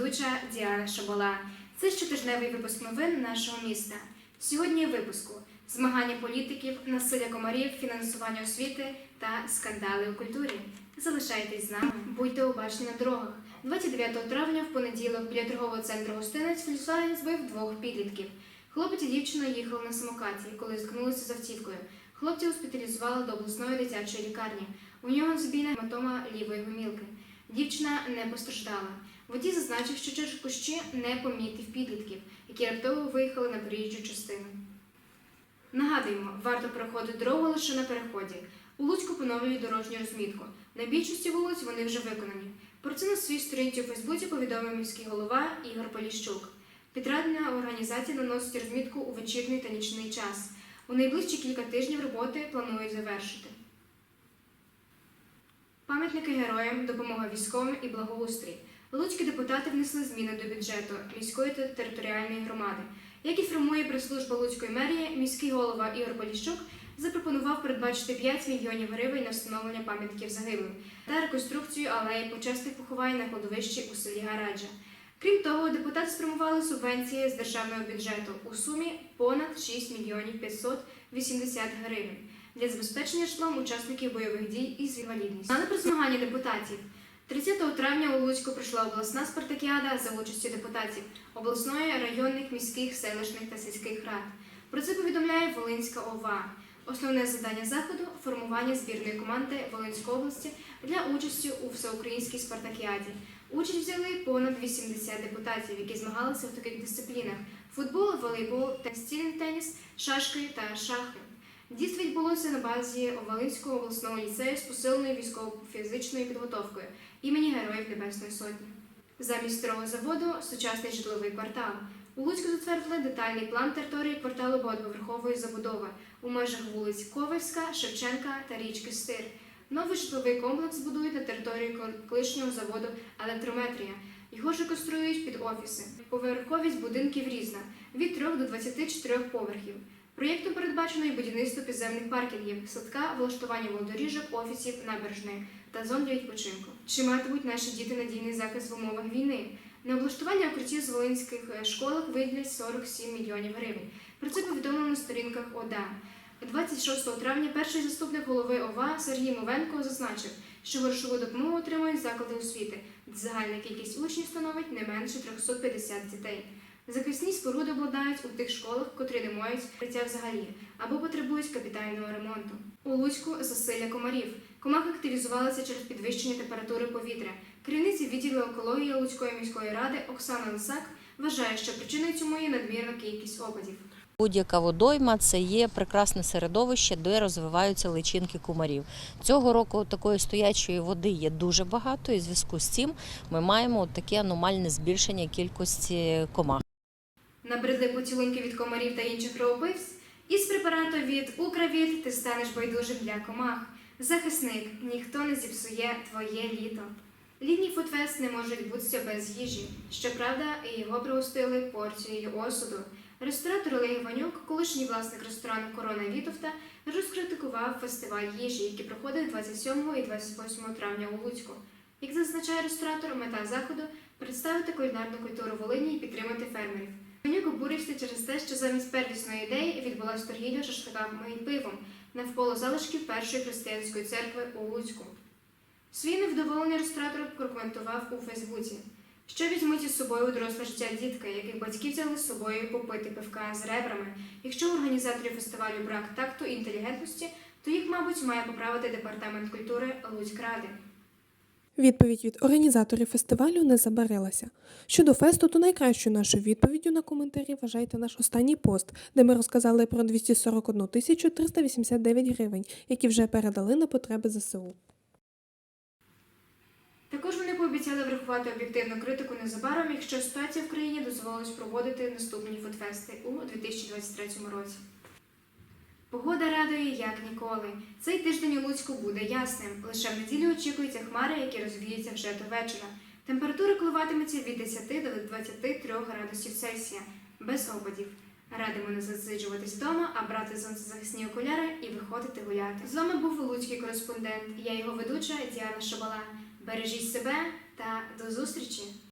ведуча Діана Шабала. Це щотижневий випуск новин нашого міста. Сьогодні випуску змагання політиків, насилля комарів, фінансування освіти та скандали у культурі. Залишайтесь з нами, будьте уважні на дорогах. 29 травня в понеділок біля торгового центру гостинець Volkswagen збив двох підлітків. Хлопець і дівчина їхали на самокаті, коли зіткнулися з автівкою. Хлопця госпіталізували до обласної дитячої лікарні. У нього збійна гематома лівої гомілки. Дівчина не постраждала. Водій зазначив, що через кущі не помітив підлітків, які раптово виїхали на проїжджу частину. Нагадуємо, варто переходити дорогу лише на переході. У Луцьку поновлюють дорожню розмітку. На більшості вулиць вони вже виконані. Про це на своїй сторінці у Фейсбуці повідомив міський голова Ігор Поліщук. Підрядна організація наносить розмітку у вечірній та нічний час. У найближчі кілька тижнів роботи планують завершити. Пам'ятники героям, допомога військовим і благоустрій. Луцькі депутати внесли зміни до бюджету міської та територіальної громади. Як інформує прес-служба Луцької мерії, міський голова Ігор Поліщук запропонував передбачити 5 мільйонів гривень на встановлення пам'ятників загиблим та реконструкцію алеї почесних поховань на кладовищі у селі Гараджа. Крім того, депутати спрямували субвенції з державного бюджету у сумі понад 6 мільйонів 580 гривень для забезпечення житлом учасників бойових дій із інвалідністю. Знали про змагання депутатів. 30 травня у Луцьку пройшла обласна спартакіада за участю депутатів обласної, районних, міських, селищних та сільських рад. Про це повідомляє Волинська ОВА. Основне завдання заходу формування збірної команди Волинської області для участі у всеукраїнській спартакіаді. Участь взяли понад 80 депутатів, які змагалися в таких дисциплінах: футбол, волейбол, настільний теніс, шашки та шахи. Дійство відбулося на базі Волинського обласного ліцею з посиленою військово-фізичною підготовкою імені Героїв Небесної Сотні. Замість старого заводу сучасний житловий квартал. У Луцьку затвердили детальний план території кварталу багатоповерхової забудови у межах вулиць Ковальська, Шевченка та річки Стир. Новий житловий комплекс будують на території колишнього заводу Електрометрія. Його ж реконструюють під офіси. Поверховість будинків різна від 3 до 24 поверхів. Проєктом передбачено і будівництво підземних паркінгів, садка, влаштування велодоріжок, офісів, набережної та зон для відпочинку. Чи матимуть наші діти надійний захист в умовах війни? На облаштування укриттів з волинських е, школах виділять 47 мільйонів гривень. Про це повідомлено на сторінках ОДА. 26 травня перший заступник голови ОВА Сергій Мовенко зазначив, що грошову допомогу отримують заклади освіти, загальна кількість учнів становить не менше 350 дітей. Захисні споруди обладнають у тих школах, котрі не мають укриття взагалі або потребують капітального ремонту. У Луцьку засилля комарів. Комахи активізувалися через підвищення температури повітря. Керівниця відділу екології Луцької міської ради Оксана Лисак вважає, що причиною цьому є надмірна кількість опадів. Будь-яка водойма це є прекрасне середовище, де розвиваються личинки кумарів. Цього року такої стоячої води є дуже багато, і в зв'язку з цим ми маємо таке аномальне збільшення кількості комах. Набридли поцілунки від комарів та інших кровопивць? Із препарату від Укравіт ти станеш байдужим для комах. Захисник, ніхто не зіпсує твоє літо. Літній фудфест не може відбутися без їжі. Щоправда, його пригостили порцією осуду. Ресторатор Олег Іванюк, колишній власник ресторану Корона Вітовта, розкритикував фестиваль їжі, який проходив 27 і 28 травня у Луцьку. Як зазначає ресторатор, мета заходу представити кулінарну культуру Волині і підтримати фермерів. Іванюк обурився через те, що замість первісної ідеї відбулася торгівля шашликами і пивом навколо залишків першої християнської церкви у Луцьку. Своє невдоволення ресторатор прокоментував у Фейсбуці. Що візьмуть із собою доросле життя дітки, яких батьки взяли з собою попити пивка з ребрами? Якщо у організаторів фестивалю брак такту і інтелігентності, то їх, мабуть, має поправити департамент культури Луцькради. Відповідь від організаторів фестивалю не забарилася. Щодо фесту, то найкращою нашою відповіддю на коментарі вважайте наш останній пост, де ми розказали про 241 тисячу 389 гривень, які вже передали на потреби ЗСУ. Також вони пообіцяли врахувати об'єктивну критику незабаром, якщо ситуація в країні дозволить проводити наступні фудфести у 2023 році. Погода радує як ніколи. Цей тиждень у Луцьку буде ясним. Лише в неділю очікуються хмари, які розвіються вже до вечора. Температура коливатиметься від 10 до 23 градусів Цельсія, без опадів. Радимо не засиджуватись вдома, а брати сонцезахисні окуляри і виходити гуляти. З вами був луцький кореспондент. Я його ведуча Діана Шабала. Бережіть себе та до зустрічі!